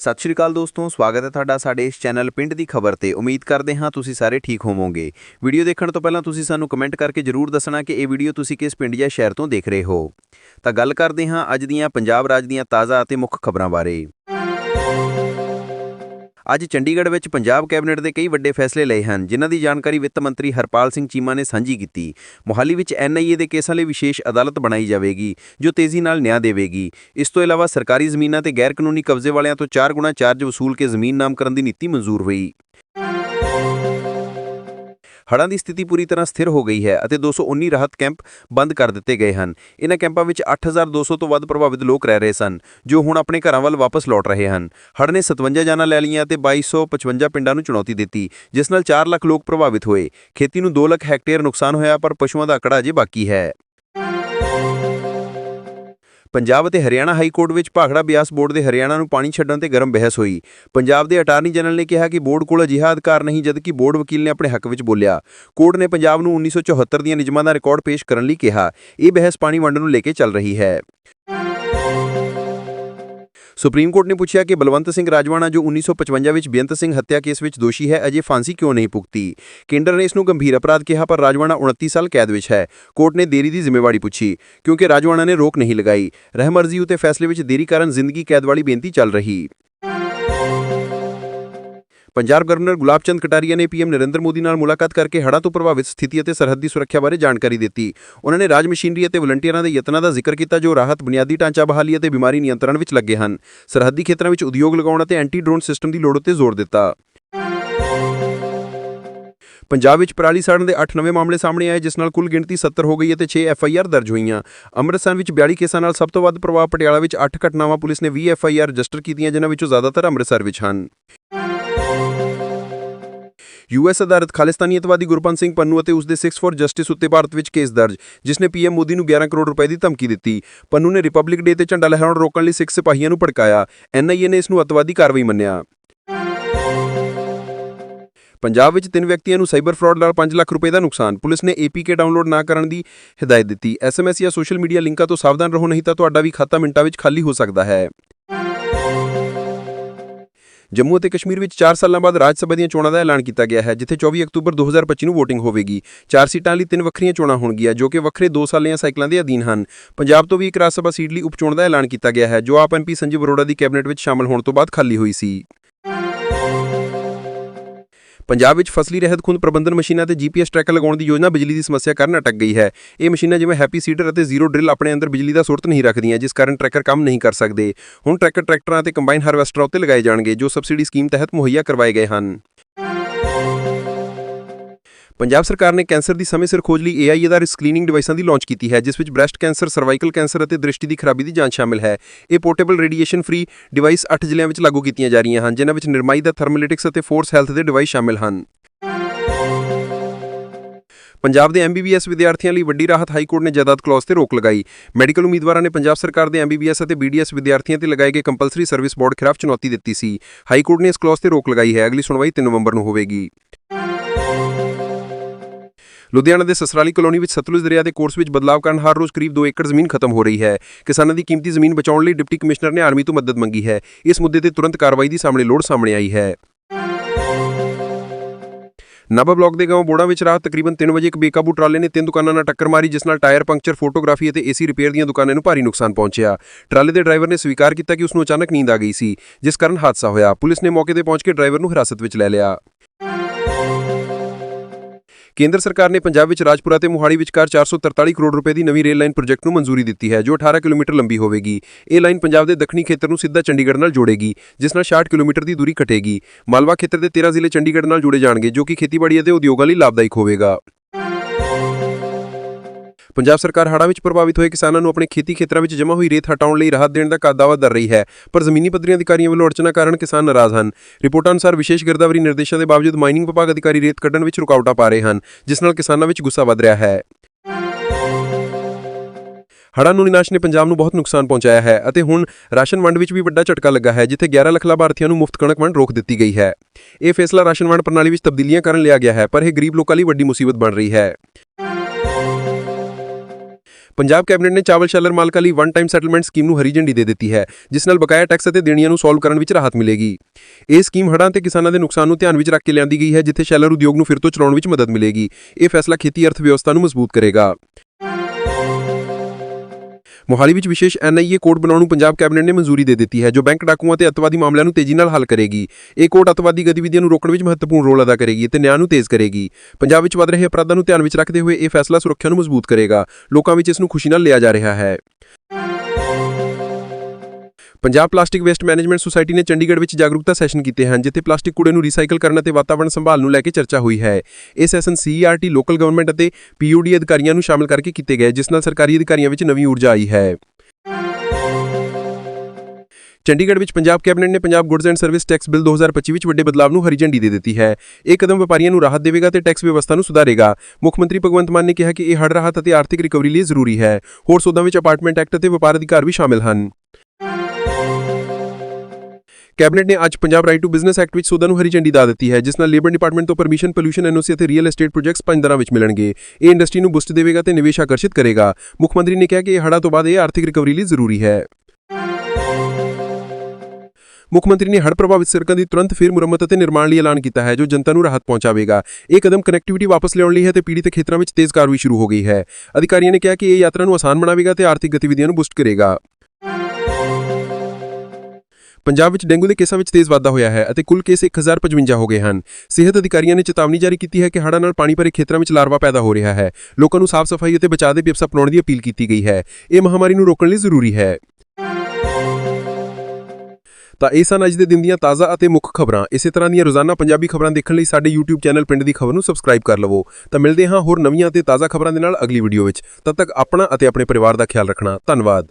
ਸਤਿ ਸ਼੍ਰੀ ਅਕਾਲ ਦੋਸਤੋ, ਸਵਾਗਤ ਹੈ ਤੁਹਾਡਾ ਸਾਡੇ ਇਸ ਚੈਨਲ ਪਿੰਡ ਦੀ ਖਬਰ ਤੇ। ਉਮੀਦ ਕਰਦੇ ਹਾਂ ਤੁਸੀਂ ਸਾਰੇ ਠੀਕ ਹੋਵੋਗੇ। ਵੀਡੀਓ ਦੇਖਣ ਤੋਂ ਪਹਿਲਾਂ ਤੁਸੀਂ ਸਾਨੂੰ ਕਮੈਂਟ ਕਰਕੇ ਜਰੂਰ ਦੱਸਣਾ ਕਿ ਇਹ ਵੀਡੀਓ ਤੁਸੀਂ ਕਿਸ ਪਿੰਡ ਜਾਂ ਸ਼ਹਿਰ ਤੋਂ ਦੇਖ ਰਹੇ ਹੋ। ਤਾਂ ਗੱਲ ਕਰਦੇ ਹਾਂ ਅੱਜ ਦੀਆਂ ਪੰਜਾਬ ਰਾਜ ਦੀਆਂ ਤਾਜ਼ਾ ਅਤੇ ਮੁੱਖ ਖਬਰਾਂ ਬਾਰੇ। ਅੱਜ ਚੰਡੀਗੜ੍ਹ ਵਿੱਚ ਪੰਜਾਬ ਕੈਬਨਿਟ ਦੇ ਕਈ ਵੱਡੇ ਫੈਸਲੇ ਲਏ ਹਨ, ਜਿਨ੍ਹਾਂ ਦੀ ਜਾਣਕਾਰੀ ਵਿੱਤ ਮੰਤਰੀ ਹਰਪਾਲ ਸਿੰਘ ਚੀਮਾ ਨੇ ਸਾਂਝੀ ਕੀਤੀ। ਮੋਹਾਲੀ ਵਿੱਚ ਐਨਆਈਏ ਦੇ ਕੇਸਾਂ ਲਈ ਵਿਸ਼ੇਸ਼ ਅਦਾਲਤ ਬਣਾਈ ਜਾਵੇਗੀ, ਜੋ ਤੇਜ਼ੀ ਨਾਲ ਨਿਆਂ ਦੇਵੇਗੀ। ਇਸ ਤੋਂ ਇਲਾਵਾ ਸਰਕਾਰੀ ਜ਼ਮੀਨਾਂ ਤੇ ਗੈਰ ਕਾਨੂੰਨੀ ਕਬਜ਼ੇ ਵਾਲਿਆਂ ਤੋਂ 4 ਗੁਣਾ ਚਾਰਜ ਵਸੂਲ ਕੇ ਜ਼ਮੀਨ ਨਾਮਕਰਨ ਦੀ ਨੀਤੀ ਮਨਜ਼ੂਰ ਹੋਈ। ਹੜ੍ਹਾਂ ਦੀ ਸਥਿਤੀ ਪੂਰੀ ਤਰ੍ਹਾਂ ਸਥਿਰ ਹੋ ਗਈ ਹੈ ਅਤੇ 219 ਰਾਹਤ ਕੈਂਪ ਬੰਦ ਕਰ ਦਿੱਤੇ ਗਏ ਹਨ। ਇਹਨਾਂ ਕੈਂਪਾਂ ਵਿੱਚ 8200 ਤੋਂ ਵੱਧ ਪ੍ਰਭਾਵਿਤ ਲੋਕ ਰਹਿ ਰਹੇ ਸਨ, ਜੋ ਹੁਣ ਆਪਣੇ ਘਰਾਂ ਵੱਲ ਵਾਪਸ ਲੌਟ ਰਹੇ ਹਨ। ਹੜ੍ਹ ਨੇ 57 ਜਾਨਾਂ ਲੈ ਲਈਆਂ ਤੇ 2255 ਪਿੰਡਾਂ ਨੂੰ ਚੁਣੌਤੀ ਦਿੱਤੀ, ਜਿਸ ਨਾਲ 4 ਲੱਖ ਲੋਕ ਪ੍ਰਭਾਵਿਤ ਹੋਏ। ਖੇਤੀ ਨੂੰ 2 ਲੱਖ ਹੈਕਟੇਅਰ ਨੁਕਸਾਨ ਹੋਇਆ, ਪਰ ਪਸ਼ੂਆਂ ਦਾ ਆંકੜਾ ਅਜੇ ਬਾਕੀ ਹੈ। ਪੰਜਾਬ ਅਤੇ ਹਰਿਆਣਾ ਹਾਈ ਕੋਰਟ ਵਿੱਚ ਭਾਖੜਾ ਬਿਆਸ ਬੋਰਡ ਦੇ ਹਰਿਆਣਾ ਨੂੰ ਪਾਣੀ ਛੱਡਣ ਤੇ ਗਰਮ ਬਹਿਸ ਹੋਈ। ਪੰਜਾਬ ਦੇ ਅਟਾਰਨੀ ਜਨਰਲ ਨੇ ਕਿਹਾ ਕਿ ਬੋਰਡ ਕੋਲ ਅਜਿਹਾ ਅਧਿਕਾਰ ਨਹੀਂ, ਜਦਕਿ ਬੋਰਡ ਵਕੀਲ ਨੇ ਆਪਣੇ ਹੱਕ ਵਿੱਚ ਬੋਲਿਆ। ਕੋਰਟ ਨੇ ਪੰਜਾਬ ਨੂੰ 1974 ਦੀਆਂ ਨਿਯਮਾਂ ਦਾ ਰਿਕਾਰਡ ਪੇਸ਼ ਕਰਨ ਲਈ ਕਿਹਾ। ਇਹ ਬਹਿਸ ਪਾਣੀ ਵੰਡ ਨੂੰ ਲੈ ਕੇ ਚੱਲ ਰਹੀ ਹੈ। ਸੁਪਰੀਮ ਕੋਰਟ ਨੇ ਪੁੱਛਿਆ ਕਿ ਬਲਵੰਤ ਸਿੰਘ ਰਾਜਵਾਨਾ, ਜੋ 1955 ਵਿੱਚ ਬੇਅੰਤ ਸਿੰਘ ਹੱਤਿਆ ਕੇਸ ਵਿੱਚ ਦੋਸ਼ੀ ਹੈ, ਅਜੇ ਫਾਂਸੀ ਕਿਉਂ ਨਹੀਂ ਭੁਗਤੀ? ਕੇਂਦਰ ਨੇ ਇਸ ਨੂੰ ਗੰਭੀਰ ਅਪਰਾਧ ਕਿਹਾ, ਪਰ ਰਾਜਵਾਨਾ 29 ਸਾਲ ਕੈਦ ਵਿੱਚ ਹੈ। ਕੋਰਟ ਨੇ ਦੇਰੀ ਦੀ ਜ਼ਿੰਮੇਵਾਰੀ ਪੁੱਛੀ, ਕਿਉਂਕਿ ਰਾਜਵਾਨਾ ਨੇ ਰੋਕ ਨਹੀਂ ਲਗਾਈ। ਰਹਿਮਰਜ਼ੀ ਉਤੇ ਫੈਸਲੇ ਵਿੱਚ ਦੇਰੀ ਕਾਰਨ ਜ਼ਿੰਦਗੀ ਕੈਦ ਵਾਲੀ ਬੇਨਤੀ ਚੱਲ ਰਹੀ। ਪੰਜਾਬ ਗਵਰਨਰ ਗੁਲਾਬ ਚੰਦ ਕਟਾਰੀਆ ਨੇ ਪੀਐਮ ਨਰਿੰਦਰ ਮੋਦੀ ਨਾਲ ਮੁਲਾਕਾਤ ਕਰਕੇ ਹੜ੍ਹਾਂ ਤੋਂ ਪ੍ਰਭਾਵਿਤ ਸਥਿਤੀ ਅਤੇ ਸਰਹੱਦੀ ਸੁਰੱਖਿਆ ਬਾਰੇ ਜਾਣਕਾਰੀ ਦਿੱਤੀ। ਉਹਨਾਂ ਨੇ ਰਾਜ ਮਸ਼ੀਨਰੀ ਅਤੇ ਵਲੰਟੀਅਰਾਂ ਦੇ ਯਤਨਾਂ ਦਾ ਜ਼ਿਕਰ ਕੀਤਾ ਜੋ ਰਾਹਤ ਬੁਨਿਆਦੀ ਢਾਂਚਾ ਬਹਾਲੀ ਅਤੇ ਬਿਮਾਰੀ ਨਿਯੰਤਰਣ ਵਿੱਚ ਲੱਗੇ ਹਨ। ਸਰਹੱਦੀ ਖੇਤਰਾਂ ਵਿੱਚ ਉਦਯੋਗ ਲਗਾਉਣ ਅਤੇ ਐਂਟੀ ਡਰੋਨ ਸਿਸਟਮ ਦੀ ਲੋੜ ਉੱਤੇ ਜ਼ੋਰ ਦਿੱਤਾ। ਪੰਜਾਬ ਵਿੱਚ ਪਰਾਲੀ ਸਾੜਨ ਦੇ 8 ਨਵੇਂ ਮਾਮਲੇ ਸਾਹਮਣੇ ਆਏ, ਜਿਸ ਨਾਲ ਕੁੱਲ ਗਿਣਤੀ 70 ਹੋ ਗਈ ਅਤੇ 6 ਆਰ ਦਰਜ ਹੋਈਆਂ। ਅੰਮ੍ਰਿਤਸਰ ਵਿੱਚ 42 ਕੇਸਾਂ ਨਾਲ ਸਭ ਤੋਂ ਵੱਧ ਪ੍ਰਭਾਵ ਪਟਿਆਲਾ ਵਿੱਚ 8 ਘਟਨਾਵਾਂ ਪੁਲਿਸ ਨੇ 20 ਆਰ ਰਜਿਸਟਰ ਕੀਤੀਆਂ, ਜਿਨ੍ਹਾਂ ਵਿੱਚੋਂ ਜ਼ਿਆਦਾਤਰ ਅੰਮ੍ਰਿਤਸਰ ਵਿੱਚ ਹਨ। ਯੂਐਸ ਆਧਾਰਿਤ ਖਾਲਿਸਤਾਨੀ ਅਤਵਾਦੀ ਗੁਰਪੰਤ ਸਿੰਘ ਪੰਨੂ ਅਤੇ ਉਸ ਦੇ 6 ਫॉर ਜਸਟਿਸ ਉੱਤੇ ਭਾਰਤ ਵਿੱਚ ਕੇਸ ਦਰਜ, ਜਿਸ ਨੇ ਪੀਐਮ ਮੋਦੀ ਨੂੰ 11 ਕਰੋੜ ਰੁਪਏ ਦੀ ਧਮਕੀ ਦਿੱਤੀ। ਪੰਨੂ ਨੇ ਰਿਪਬਲਿਕ ਡੇ ਤੇ ਝੰਡਾ ਲਹਿਰਾਉਣ ਰੋਕਣ ਲਈ ਸਿੱਖ ਸਿਪਾਹੀਆਂ ਨੂੰ ਭੜਕਾਇਆ। ਐਨਆਈਏ ਨੇ ਇਸ ਨੂੰ ਅਤਵਾਦੀ ਕਾਰਵਾਈ ਮੰਨਿਆ। ਪੰਜਾਬ ਵਿੱਚ ਤਿੰਨ ਵਿਅਕਤੀਆਂ ਨੂੰ ਸਾਈਬਰ ਫਰਾਡ ਨਾਲ 5 ਲੱਖ ਰੁਪਏ ਦਾ ਨੁਕਸਾਨ। ਪੁਲਿਸ ਨੇ ਏਪੀਕੇ ਡਾਊਨਲੋਡ ਨਾ ਕਰਨ ਦੀ ਹਦਾਇਤ ਦਿੱਤੀ। ਐਸਐਮਐਸ ਜਾਂ ਸੋਸ਼ਲ ਮੀਡੀਆ ਲਿੰਕਾਂ ਤੋਂ ਸਾਵਧਾਨ ਰਹੋ, ਨਹੀਂ ਤਾਂ ਤੁਹਾਡਾ ਵੀ ਖਾਤਾ ਮਿੰਟਾਂ ਵਿੱਚ ਖਾਲੀ ਹੋ ਸਕਦਾ ਹੈ। ਜੰਮੂ ਅਤੇ ਕਸ਼ਮੀਰ ਵਿੱਚ 4 ਸਾਲਾਂ ਬਾਅਦ ਰਾਜ ਸਭਾ ਦੀਆਂ ਚੋਣਾਂ ਦਾ ਐਲਾਨ ਕੀਤਾ ਗਿਆ ਹੈ, ਜਿੱਥੇ 24 ਅਕਤੂਬਰ 2025 ਨੂੰ VOTING ਹੋਵੇਗੀ। ਚਾਰ ਸੀਟਾਂ ਲਈ ਤਿੰਨ ਵੱਖਰੀਆਂ ਚੋਣਾਂ ਹੋਣਗੀਆਂ, ਜੋ ਕਿ ਵੱਖਰੇ 2 ਸਾਲੀਆਂ ਸਾਈਕਲਾਂ ਦੇ ਅਧੀਨ ਹਨ। ਪੰਜਾਬ ਤੋਂ ਵੀ ਇੱਕ ਰਾਜ ਸਭਾ ਸੀਟ ਲਈ ਉਪਚੋਣ ਦਾ ਐਲਾਨ ਕੀਤਾ ਗਿਆ ਹੈ, ਜੋ ਆਪ ਐਮਪੀ ਸੰਜੀਵ ਅਰੋੜਾ ਦੀ ਕੈਬਨਿਟ ਵਿੱਚ ਸ਼ਾਮਲ ਹੋਣ ਤੋਂ ਬਾਅਦ ਖਾਲੀ ਹੋਈ ਸੀ। ਪੰਜਾਬ ਵਿੱਚ ਫਸਲੀ ਰਹਿਤ ਖੁੰਦ ਪ੍ਰਬੰਧਨ ਮਸ਼ੀਨਾਂ ਤੇ ਜੀਪੀਐਸ ਟਰੈਕਰ ਲਗਾਉਣ ਦੀ ਯੋਜਨਾ ਬਿਜਲੀ ਦੀ ਸਮੱਸਿਆ ਕਾਰਨ ਅਟਕ ਗਈ ਹੈ। ਇਹ ਮਸ਼ੀਨਾਂ ਜਿਵੇਂ ਹੈਪੀ ਸੀਡਰ ਅਤੇ ਜ਼ੀਰੋ ਡਰਿਲ ਆਪਣੇ ਅੰਦਰ ਬਿਜਲੀ ਦਾ ਸੁਰਤ ਨਹੀਂ ਰੱਖਦੀਆਂ, ਜਿਸ ਕਾਰਨ ਟਰੈਕਰ ਕੰਮ ਨਹੀਂ ਕਰ ਸਕਦੇ। ਹੁਣ ਟਰੈਕਰ ਟਰੈਕਟਰਾਂ ਅਤੇ ਕੰਬਾਈਨ ਹਾਰਵੈਸਟਰਾਂ ਉੱਤੇ ਲਗਾਏ ਜਾਣਗੇ, ਜੋ ਸਬਸਿਡੀ ਸਕੀਮ ਤਹਿਤ ਮੁਹੱਈਆ ਕਰਵਾਏ ਗਏ ਹਨ। ਪੰਜਾਬ ਸਰਕਾਰ ਨੇ ਕੈਂਸਰ ਦੀ ਸਮੇਂ ਸਿਰ ਖੋਜ ਲਈ ਏਆਈ ਆਧਾਰਿਤ ਸਕਰੀਨਿੰਗ ਡਿਵਾਈਸਾਂ ਦੀ ਲਾਂਚ ਕੀਤੀ ਹੈ, ਜਿਸ ਵਿੱਚ ਬ੍ਰੈਸਟ ਕੈਂਸਰ, ਸਰਵਾਈਕਲ ਕੈਂਸਰ ਅਤੇ ਦ੍ਰਿਸ਼ਟੀ ਦੀ ਖਰਾਬੀ ਦੀ ਜਾਂਚ ਸ਼ਾਮਿਲ ਹੈ। ਇਹ ਪੋਰਟੇਬਲ ਰੇਡੀਏਸ਼ਨ ਫ੍ਰੀ ਡਿਵਾਈਸ 8 ਜ਼ਿਲ੍ਹਿਆਂ ਵਿੱਚ ਲਾਗੂ ਕੀਤੀਆਂ ਜਾ ਰਹੀਆਂ ਹਨ, ਜਿਨ੍ਹਾਂ ਵਿੱਚ ਨਿਰਮਾਈ ਦਾ ਥਰਮੋਲਿਟਿਕਸ ਅਤੇ ਫੋਰਸ ਹੈਲਥ ਦੇ ਡਿਵਾਈਸ ਸ਼ਾਮਿਲ ਹਨ। ਪੰਜਾਬ ਦੇ ਐਮਬੀਬੀਐਸ ਵਿਦਿਆਰਥੀਆਂ ਲਈ ਵੱਡੀ ਰਾਹਤ ਹਾਈ ਕੋਰਟ ਨੇ ਜਾਇਦਾਦ ਕਲੌਜ਼ ਤੇ ਰੋਕ ਲਗਾਈ। ਮੈਡੀਕਲ ਉਮੀਦਵਾਰਾਂ ਨੇ ਪੰਜਾਬ ਸਰਕਾਰ ਦੇ ਐਮਬੀਬੀਐਸ ਅਤੇ ਬੀਡੀਐਸ ਵਿਦਿਆਰਥੀਆਂ ਤੇ ਲਗਾਏ ਗਏ ਕੰਪਲਸਰੀ ਸਰਵਿਸ ਬੋਰਡ ਖਿਲਾਫ ਚੁਣੌਤੀ ਦਿੱਤੀ ਸੀ। ਹਾਈ ਕੋਰਟ ਨੇ ਇਸ ਕਲੌਜ਼ ਤੇ ਰੋਕ ਲਗਾਈ ਹੈ। ਅਗਲੀ ਸੁਣਵਾਈ 3 ਨਵੰਬਰ ਨੂੰ ਹੋਵੇਗੀ। ਲੁਧਿਆਣਾ ਦੇ ਸਸਰਾਲੀ ਕਲੋਨੀ ਵਿੱਚ ਸਤਲੁਜ ਦਰਿਆ ਦੇ ਕੋਰਸ ਵਿੱਚ ਬਦਲਾਅ ਕਾਰਨ ਹਰ ਰੋਜ਼ ਕਰੀਬ 2 ਏਕੜ ਜ਼ਮੀਨ ਖਤਮ ਹੋ ਰਹੀ ਹੈ। ਕਿਸਾਨਾਂ ਦੀ ਕੀਮਤੀ ਜ਼ਮੀਨ ਬਚਾਉਣ ਲਈ ਡਿਪਟੀ ਕਮਿਸ਼ਨਰ ਨੇ ਆਰਮੀ ਤੋਂ ਮਦਦ ਮੰਗੀ ਹੈ। ਇਸ ਮੁੱਦੇ ਤੇ ਤੁਰੰਤ ਕਾਰਵਾਈ ਦੀ ਸਾਹਮਣੇ ਲੋੜ ਸਾਹਮਣੇ ਆਈ ਹੈ। ਨਾਭਾ ਬਲਾਕ ਦੇ ਗਾਉਂ ਬੋੜਾ ਵਿੱਚ ਰਾਤ ਤਕਰੀਬਨ 3 ਵਜੇ ਇੱਕ ਬੇਕਾਬੂ ਟਰਾਲੇ ਨੇ ਤਿੰਨ ਦੁਕਾਨਾਂ ਨਾਲ ਟੱਕਰ ਮਾਰੀ, ਜਿਸ ਨਾਲ ਟਾਇਰ, ਪੰਕਚਰ, ਫੋਟੋਗ੍ਰਾਫੀ ਅਤੇ ਏਸੀ ਰਿਪੇਅਰ ਦੀਆਂ ਦੁਕਾਨਾਂ ਨੂੰ ਭਾਰੀ ਨੁਕਸਾਨ ਪਹੁੰਚਿਆ। ਟਰਾਲੇ ਦੇ ਡਰਾਈਵਰ ਨੇ ਸਵੀਕਾਰ ਕੀਤਾ ਕਿ ਉਸ ਨੂੰ ਅਚਾਨਕ ਨੀਂਦ ਆ ਗਈ ਸੀ, ਜਿਸ ਕਾਰਨ ਹਾਦਸਾ ਹੋਇਆ। ਪੁਲਿਸ ਨੇ ਮੌਕੇ ਤੇ ਪਹੁੰਚ ਕੇ ਡਰਾਈਵਰ ਨੂੰ ਹਿਰਾਸਤ ਵਿੱਚ ਲੈ ਲਿਆ। ਕੇਂਦਰ ਸਰਕਾਰ ਨੇ ਪੰਜਾਬ ਵਿੱਚ ਰਾਜਪੁਰਾ ਤੇ ਮੋਹਾਲੀ ਵਿਚਕਾਰ 443 ਕਰੋੜ ਰੁਪਏ ਦੀ ਨਵੀਂ ਰੇਲ ਲਾਈਨ ਪ੍ਰੋਜੈਕਟ ਨੂੰ ਮਨਜ਼ੂਰੀ ਦਿੱਤੀ ਹੈ, ਜੋ 18 ਕਿਲੋਮੀਟਰ ਲੰਬੀ ਹੋਵੇਗੀ। ਇਹ ਲਾਈਨ ਪੰਜਾਬ ਦੇ ਦੱਖਣੀ ਖੇਤਰ ਨੂੰ ਸਿੱਧਾ ਚੰਡੀਗੜ੍ਹ ਨਾਲ ਜੋੜੇਗੀ, ਜਿਸ ਨਾਲ 60 ਕਿਲੋਮੀਟਰ ਦੀ ਦੂਰੀ ਘਟੇਗੀ। ਮਾਲਵਾ ਖੇਤਰ ਦੇ 13 ਜ਼ਿਲ੍ਹੇ ਚੰਡੀਗੜ੍ਹ ਨਾਲ ਜੁੜੇ ਜਾਣਗੇ, ਜੋ ਕਿ ਖੇਤੀਬਾੜੀ ਅਤੇ ਉਦਯੋਗਾਂ ਲਈ ਲਾਭਦਾਇਕ ਹੋਵੇਗਾ। ਪੰਜਾਬ ਸਰਕਾਰ ਹੜ੍ਹਾਂ ਵਿੱਚ ਪ੍ਰਭਾਵਿਤ ਹੋਏ ਕਿਸਾਨਾਂ ਨੂੰ ਆਪਣੇ ਖੇਤੀ ਖੇਤਰਾਂ ਵਿੱਚ ਜਮ੍ਹਾਂ ਹੋਈ ਰੇਤ ਹਟਾਉਣ ਲਈ ਰਾਹਤ ਦੇਣ ਦਾ ਕਾ ਦਾਅਵਾ ਕਰ ਰਹੀ ਹੈ, ਪਰ ਜ਼ਮੀਨੀ ਪੱਧਰੀ ਅਧਿਕਾਰੀਆਂ ਵੱਲੋਂ ਅੜਚਨਾ ਕਾਰਨ ਕਿਸਾਨ ਨਾਰਾਜ਼ ਹਨ। ਰਿਪੋਰਟਾਂ ਅਨੁਸਾਰ ਵਿਸ਼ੇਸ਼ ਗਿਰਦਾਵਰੀ ਨਿਰਦੇਸ਼ਾਂ ਦੇ ਬਾਵਜੂਦ ਮਾਈਨਿੰਗ ਵਿਭਾਗ ਅਧਿਕਾਰੀ ਰੇਤ ਕੱਢਣ ਵਿੱਚ ਰੁਕਾਵਟਾਂ ਪਾ ਰਹੇ ਹਨ, ਜਿਸ ਨਾਲ ਕਿਸਾਨਾਂ ਵਿੱਚ ਗੁੱਸਾ ਵੱਧ ਰਿਹਾ ਹੈ। ਹੜ੍ਹਾਂ ਨੂੰ ਨਿਨਾਸ਼ ਨੇ ਪੰਜਾਬ ਨੂੰ ਬਹੁਤ ਨੁਕਸਾਨ ਪਹੁੰਚਾਇਆ ਹੈ ਅਤੇ ਹੁਣ ਰਾਸ਼ਨ ਵੰਡ ਵਿੱਚ ਵੀ ਵੱਡਾ ਝਟਕਾ ਲੱਗਾ ਹੈ, ਜਿੱਥੇ 11 ਲੱਖ ਲਾਭਾਰਥੀਆਂ ਨੂੰ ਮੁਫਤ ਕਣਕ ਵੰਡ ਰੋਕ ਦਿੱਤੀ ਗਈ ਹੈ। ਇਹ ਫੈਸਲਾ ਰਾਸ਼ਨ ਵੰਡ ਪ੍ਰਣਾਲੀ ਵਿੱਚ ਤਬਦੀਲੀਆਂ ਕਰਨ ਲਿਆ ਗਿਆ ਹੈ, ਪਰ ਇਹ ਗਰੀਬ ਲੋਕਾਂ ਲਈ ਵੱਡੀ ਮੁਸੀਬਤ ਬਣ ਰਹੀ ਹੈ। ਪੰਜਾਬ ਕੈਬਨਿਟ ਨੇ ਚਾਵਲ ਸ਼ੈਲਰ ਮਾਲਕਾਂ ਲਈ ਵਨ ਟਾਈਮ ਸੈਟਲਮੈਂਟ ਸਕੀਮ ਨੂੰ ਹਰੀ ਝੰਡੀ ਦੇ ਦਿੱਤੀ ਹੈ, ਜਿਸ ਨਾਲ ਬਕਾਇਆ ਟੈਕਸ ਅਤੇ ਦੇਣੀਆਂ ਨੂੰ ਸੋਲਵ ਕਰਨ ਵਿੱਚ ਰਾਹਤ ਮਿਲੇਗੀ। ਇਹ ਸਕੀਮ ਹੜ੍ਹਾਂ ਤੇ ਕਿਸਾਨਾਂ ਦੇ ਨੁਕਸਾਨ ਨੂੰ ਧਿਆਨ ਵਿੱਚ ਰੱਖ ਕੇ ਲਿਆਂਦੀ ਗਈ ਹੈ, ਜਿੱਥੇ ਸ਼ੈਲਰ ਉਦਯੋਗ ਨੂੰ ਫਿਰ ਤੋਂ ਚਲਾਉਣ ਵਿੱਚ ਮਦਦ ਮਿਲੇਗੀ। ਇਹ ਫੈਸਲਾ ਖੇਤੀ ਅਰਥ ਵਿਵਸਥਾ ਨੂੰ ਮਜ਼ਬੂਤ ਕਰੇਗਾ। ਮੋਹਾਲੀ ਵਿੱਚ ਵਿਸ਼ੇਸ਼ ਐਨਆਈਏ ਕੋਡ ਬਣਾਉਣ ਨੂੰ ਪੰਜਾਬ ਕੈਬਨਿਟ ਨੇ ਮਨਜ਼ੂਰੀ ਦੇ ਦਿੱਤੀ ਹੈ, ਜੋ ਬੈਂਕ ਡਾਕੂਆਂ ਤੇ ਅੱਤਵਾਦੀ ਮਾਮਲਿਆਂ ਨੂੰ ਤੇਜ਼ੀ ਨਾਲ ਹੱਲ ਕਰੇਗੀ। ਇਹ ਕੋਰਟ ਅੱਤਵਾਦੀ ਗਤੀਵਿਧੀਆਂ ਨੂੰ ਰੋਕਣ ਵਿੱਚ ਮਹੱਤਵਪੂਰਨ ਰੋਲ ਅਦਾ ਕਰੇਗੀ ਅਤੇ ਨਿਆਂ ਨੂੰ ਤੇਜ਼ ਕਰੇਗੀ। ਪੰਜਾਬ ਵਿੱਚ ਵੱਧ ਰਹੇ ਅਪਰਾਧਾਂ ਨੂੰ ਧਿਆਨ ਵਿੱਚ ਰੱਖਦੇ ਹੋਏ ਇਹ ਫੈਸਲਾ ਸੁਰੱਖਿਆ ਨੂੰ ਮਜ਼ਬੂਤ ਕਰੇਗਾ। ਲੋਕਾਂ ਵਿੱਚ ਇਸ ਨੂੰ ਖੁਸ਼ੀ ਨਾਲ ਲਿਆ ਜਾ ਰਿਹਾ ਹੈ। Punjab plastic waste management society ਨੇ ਚੰਡੀਗੜ੍ਹ ਵਿੱਚ ਜਾਗਰੂਕਤਾ ਸੈਸ਼ਨ ਕੀਤੇ ਹਨ, ਜਿੱਥੇ ਪਲਾਸਟਿਕ ਕੂੜੇ ਨੂੰ ਰੀਸਾਈਕਲ ਕਰਨ ਅਤੇ ਵਾਤਾਵਰਣ ਸੰਭਾਲ ਨੂੰ ਲੈ ਕੇ ਚਰਚਾ ਹੋਈ ਹੈ। ਇਹ ਸੈਸ਼ਨ ਸੀਆਰਟੀ ਲੋਕਲ ਗਵਰਨਮੈਂਟ ਅਤੇ ਪੀਯੂਡੀ ਅਧਿਕਾਰੀਆਂ ਨੂੰ ਸ਼ਾਮਲ ਕਰਕੇ ਕੀਤੇ ਗਏ, ਜਿਸ ਨਾਲ ਸਰਕਾਰੀ ਅਧਿਕਾਰੀਆਂ ਵਿੱਚ ਨਵੀਂ ਊਰਜਾ ਆਈ ਹੈ। ਚੰਡੀਗੜ੍ਹ ਵਿੱਚ ਪੰਜਾਬ ਕੈਬਨਿਟ ਨੇ Punjab goods and service tax bill 2025 ਵਿੱਚ ਵੱਡੇ ਬਦਲਾਅ ਨੂੰ ਹਰੀ ਝੰਡੀ ਦੇ ਦਿੱਤੀ ਹੈ। ਇਹ ਕਦਮ ਵਪਾਰੀਆਂ ਨੂੰ ਰਾਹਤ ਦੇਵੇਗਾ ਤੇ ਟੈਕਸ ਵਿਵਸਥਾ ਨੂੰ ਸੁਧਾਰੇਗਾ। ਮੁੱਖ ਮੰਤਰੀ ਭਗਵੰਤ ਮਾਨ ਨੇ ਕਿਹਾ ਕਿ ਇਹ ਹੜ੍ਹ ਰਾਹਤ ਅਤੇ ਆਰਥਿਕ ਰਿਕਵਰੀ ਲਈ ਜ਼ਰੂਰੀ ਹੈ। ਹੋਰ ਸੋਧਾਂ ਵਿੱਚ ਅਪਾਰਟਮੈਂਟ ਐਕਟ ਅਤੇ ਵਪਾਰ ਅਧਿਕਾਰ ਵੀ ਸ਼ਾਮਿਲ ਹਨ। ਕੈਬਨਿਟ ਨੇ ਅੱਜ Punjab right to business act ਵਿੱਚ ਸੋਧਾਂ ਨੂੰ ਹਰੀ ਝੰਡੀ ਦਾ ਦਿੱਤੀ ਹੈ, ਜਿਸ ਨਾਲ ਲੇਬਰ ਡਿਪਾਰਟਮੈਂਟ ਤੋਂ ਪਰਮਿਸ਼ਨ ਪੋਲੂਸ਼ਨ ਐਨਓਸੀ ਅਤੇ ਰੀਅਲ ਏਸਟੇਟ ਪ੍ਰੋਜੈਕਟਸ ਪੰਜ ਦਰਾਂ ਵਿੱਚ ਮਿਲਣਗੇ। ਇਹ ਇੰਡਸਟਰੀ ਨੂੰ ਬੂਸਟ ਦੇਵੇਗਾ ਤੇ ਨਿਵੇਸ਼ ਆਕਰਸ਼ਿਤ ਕਰੇਗਾ। ਮੁੱਖ ਮੰਤਰੀ ਨੇ ਕਿਹਾ ਕਿ ਇਹ ਹੜ੍ਹਾਂ ਤੋਂ ਬਾਅਦ ਇਹ ਆਰਥਿਕ ਰਿਕਵਰੀ ਲਈ ਜ਼ਰੂਰੀ ਹੈ। ਮੁੱਖ ਮੰਤਰੀ ਨੇ ਹੜ੍ਹ ਪ੍ਰਭਾਵਿਤ ਸੜਕਾਂ ਦੀ ਤੁਰੰਤ ਫਿਰ ਮੁਰੰਮਤ ਅਤੇ ਨਿਰਮਾਣ ਲਈ ਐਲਾਨ ਕੀਤਾ ਹੈ, ਜੋ ਜਨਤਾ ਨੂੰ ਰਾਹਤ ਪਹੁੰਚਾਵੇਗਾ। ਇਹ ਕਦਮ ਕਨੈਕਟੀਵਿਟੀ ਵਾਪਸ ਲਿਆਉਣ ਲਈ ਹੈ ਤੇ ਪੀੜਿਤ ਖੇਤਰਾਂ ਵਿੱਚ ਤੇਜ਼ ਕਾਰਵਾਈ ਸ਼ੁਰੂ ਹੋ ਗਈ ਹੈ। ਅਧਿਕਾਰੀਆਂ ਨੇ ਕਿਹਾ ਕਿ ਇਹ ਯਾਤਰਾ ਨੂੰ ਆਸਾਨ ਬਣਾਵੇਗਾ ਤੇ ਆਰਥਿਕ ਗਤੀਵਿਧੀਆਂ ਨੂੰ ਬੂਸਟ ਕਰੇਗਾ। ਪੰਜਾਬ ਵਿੱਚ ਡੇਂਗੂ ਦੇ ਕੇਸਾਂ ਵਿੱਚ ਤੇਜ਼ ਵਾਧਾ ਹੋਇਆ ਹੈ ਅਤੇ ਕੁੱਲ ਕੇਸ 1055 ਹੋ ਗਏ ਹਨ। ਸਿਹਤ ਅਧਿਕਾਰੀਆਂ ਨੇ ਚੇਤਾਵਨੀ ਜਾਰੀ ਕੀਤੀ ਹੈ ਕਿ ਹੜ੍ਹਾਂ ਨਾਲ ਪਾਣੀ ਭਰੇ ਖੇਤਰਾਂ ਵਿੱਚ ਲਾਰਵਾ ਪੈਦਾ ਹੋ ਰਿਹਾ ਹੈ। ਲੋਕਾਂ ਨੂੰ ਸਾਫ਼ ਸਫ਼ਾਈ ਅਤੇ ਬਚਾਅ ਦੇ ਟਿਪਸ ਅਪਣਾਉਣ ਦੀ ਅਪੀਲ ਕੀਤੀ ਗਈ ਹੈ। ਇਹ ਮਹਾਮਾਰੀ ਨੂੰ ਰੋਕਣ ਲਈ ਜ਼ਰੂਰੀ ਹੈ। ਤਾਂ ਇਹ ਸਨ ਅੱਜ ਦੇ ਦਿਨ ਦੀਆਂ ਤਾਜ਼ਾ ਅਤੇ ਮੁੱਖ ਖਬਰਾਂ। ਇਸੇ ਤਰ੍ਹਾਂ ਦੀਆਂ ਰੋਜ਼ਾਨਾ ਪੰਜਾਬੀ ਖਬਰਾਂ ਦੇਖਣ ਲਈ ਸਾਡੇ YouTube ਚੈਨਲ ਪਿੰਡ ਦੀ ਖਬਰ ਨੂੰ ਸਬਸਕ੍ਰਾਈਬ ਕਰ ਲਵੋ। ਤਾਂ ਮਿਲਦੇ ਹਾਂ ਹੋਰ ਨਵੀਆਂ ਅਤੇ ਤਾਜ਼ਾ ਖਬਰਾਂ ਦੇ ਨਾਲ ਅਗਲੀ ਵੀਡੀਓ ਵਿੱਚ। ਤਦ ਤੱਕ ਆਪਣਾ ਅਤੇ ਆਪਣੇ ਪਰਿਵਾਰ ਦਾ ਖਿਆਲ ਰੱਖਣਾ। ਧੰਨਵਾਦ।